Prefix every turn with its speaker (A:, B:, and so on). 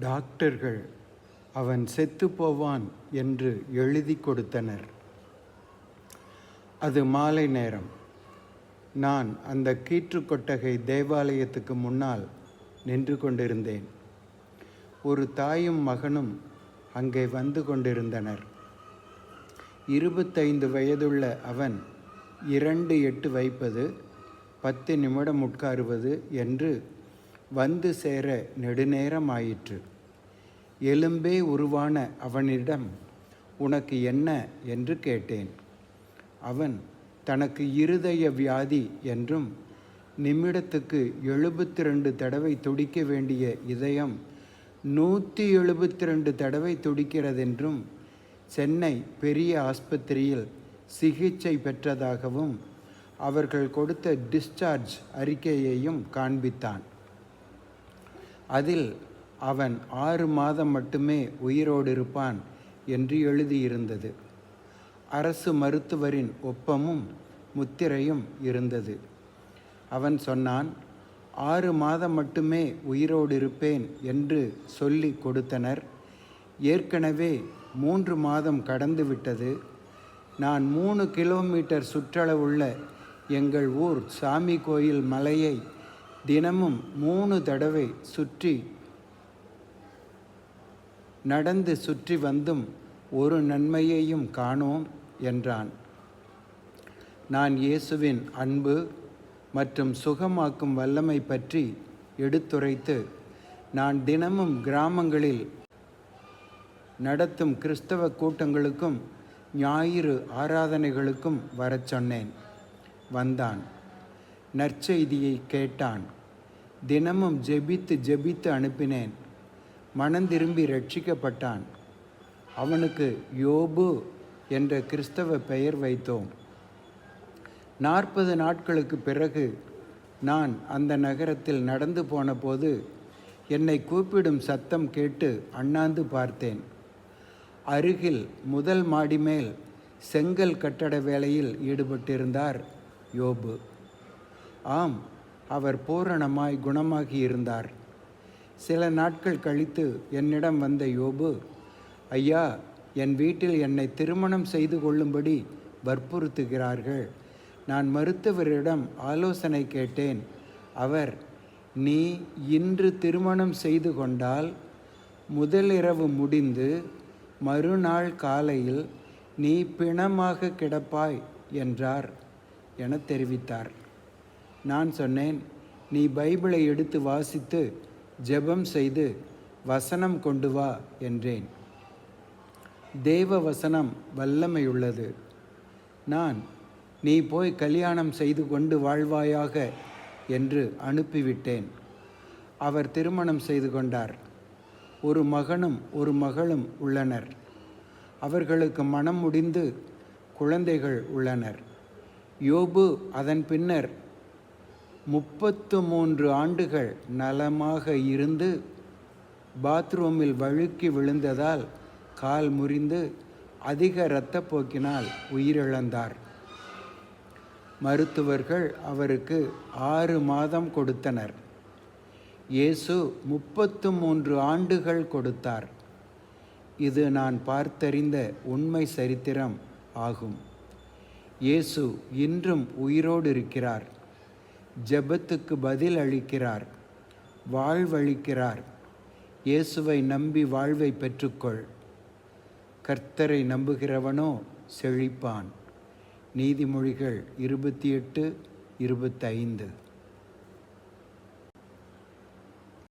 A: டாக்டர்கள் அவன் செத்து போவான் என்று எழுதி கொடுத்தனர். அது மாலை நேரம். நான் அந்த கீற்றுக்கொட்டகை தேவாலயத்துக்கு முன்னால் நின்று கொண்டிருந்தேன். ஒரு தாயும் மகனும் அங்கே வந்து கொண்டிருந்தனர். இருபத்தைந்து வயதுள்ள அவன் இரண்டு எட்டு வைப்பது பத்து நிமிடம் உட்காருவது என்று வந்து சேர நெடுநேரம் ஆயிற்று எலும்பே உருவான அவனிடம் உனக்கு என்ன? என்று கேட்டேன். அவன் தனக்கு இருதய வியாதி என்றும் நிமிடத்துக்கு எழுபத்தி ரெண்டு தடவை துடிக்க வேண்டிய இதயம் நூற்றி எழுபத்தி ரெண்டு தடவை துடிக்கிறதென்றும் சென்னை பெரிய ஆஸ்பத்திரியில் சிகிச்சை பெற்றதாகவும் அவர்கள் கொடுத்த டிஸ்சார்ஜ் அறிக்கையையும் காண்பித்தான். அதில் அவன் ஆறு மாதம் மட்டுமே உயிரோடு இருப்பான் என்று எழுதியிருந்தது. அரசு மருத்துவரின் ஒப்பமும் முத்திரையும் இருந்தது. அவன் சொன்னான் ஆறு மாதம் மட்டுமே உயிரோடு இருப்பேன் என்று சொல்லி கொடுத்தனர். ஏற்கனவே மூன்று மாதம் கடந்துவிட்டது நான் மூணு கிலோமீட்டர் சுற்றளவுள்ள எங்கள் ஊர் சாமி கோயில் மலையை தினமும் மூணு தடவை சுற்றி நடந்து சுற்றி வந்தும் ஒரு நன்மையையும் காணோம் என்றான். நான் இயேசுவின் அன்பு மற்றும் சுகமாக்கும் வல்லமை பற்றி எடுத்துரைத்து நான் தினமும் கிராமங்களில் நடத்தும் கிறிஸ்தவ கூட்டங்களுக்கும் ஞாயிறு ஆராதனைகளுக்கும் வரச் சொன்னேன். வந்தான். நற்செய்தியை கேட்டான். தினமும் ஜெபித்து ஜெபித்து அனுப்பினேன். மனந்திரும்பி ரட்சிக்கப்பட்டான் அவனுக்கு யோபு என்ற கிறிஸ்தவ பெயர் வைத்தோம். நாற்பது நாட்களுக்கு பிறகு நான் அந்த நகரத்தில் நடந்து போனபோது என்னை கூப்பிடும் சத்தம் கேட்டு அண்ணாந்து பார்த்தேன். அருகில் முதல் மாடி மேல் செங்கல் கட்டட வேலையில் ஈடுபட்டிருந்தார் யோபு. ஆம் அவர் பூரணமாய் குணமாகி இருந்தார். சில நாட்கள் கழித்து என்னிடம் வந்த யோபு ஐயா என் வீட்டில் என்னை திருமணம் செய்து கொள்ளும்படி வற்புறுத்துகிறார்கள். நான் மருத்துவரிடம் ஆலோசனை கேட்டேன். அவர் நீ இன்று திருமணம் செய்து கொண்டால் முதலிரவு முடிந்து மறுநாள் காலையில் நீ பிணமாக கிடப்பாய் என்றார் என தெரிவித்தார். நான் சொன்னேன் நீ பைபிளை எடுத்து வாசித்து ஜெபம் செய்து வசனம் கொண்டு வா என்றேன். தேவ வசனம் வல்லமையுள்ளது. நான் நீ போய் கல்யாணம் செய்து கொண்டு வாழ்வாயாக என்று அனுப்பிவிட்டேன். அவர் திருமணம் செய்து கொண்டார். ஒரு மகனும் ஒரு மகளும் உள்ளனர். அவர்களுக்கு மனம் முடிந்து குழந்தைகள் உள்ளனர். யோபு அதன் பின்னர் முப்பத்து மூன்று ஆண்டுகள் நலமாக இருந்து பாத்ரூமில் வழுக்கி விழுந்ததால் கால் முறிந்து அதிக இரத்தப்போக்கினால் உயிரிழந்தார். மருத்துவர்கள் அவருக்கு ஆறு மாதம் கொடுத்தனர். இயேசு முப்பத்து மூன்று ஆண்டுகள் கொடுத்தார். இது நான் பார்த்தறிந்த உண்மை சரித்திரம் ஆகும். இயேசு இன்றும் உயிரோடு இருக்கிறார். ஜெபத்துக்கு பதில் அளிக்கிறார் வாழ்வளிக்கிறார் இயேசுவை நம்பி வாழ்வை பெற்றுக்கொள். கர்த்தரை நம்புகிறவனோ செழிப்பான். நீதிமொழிகள் இருபத்தி எட்டு இருபத்தைந்து.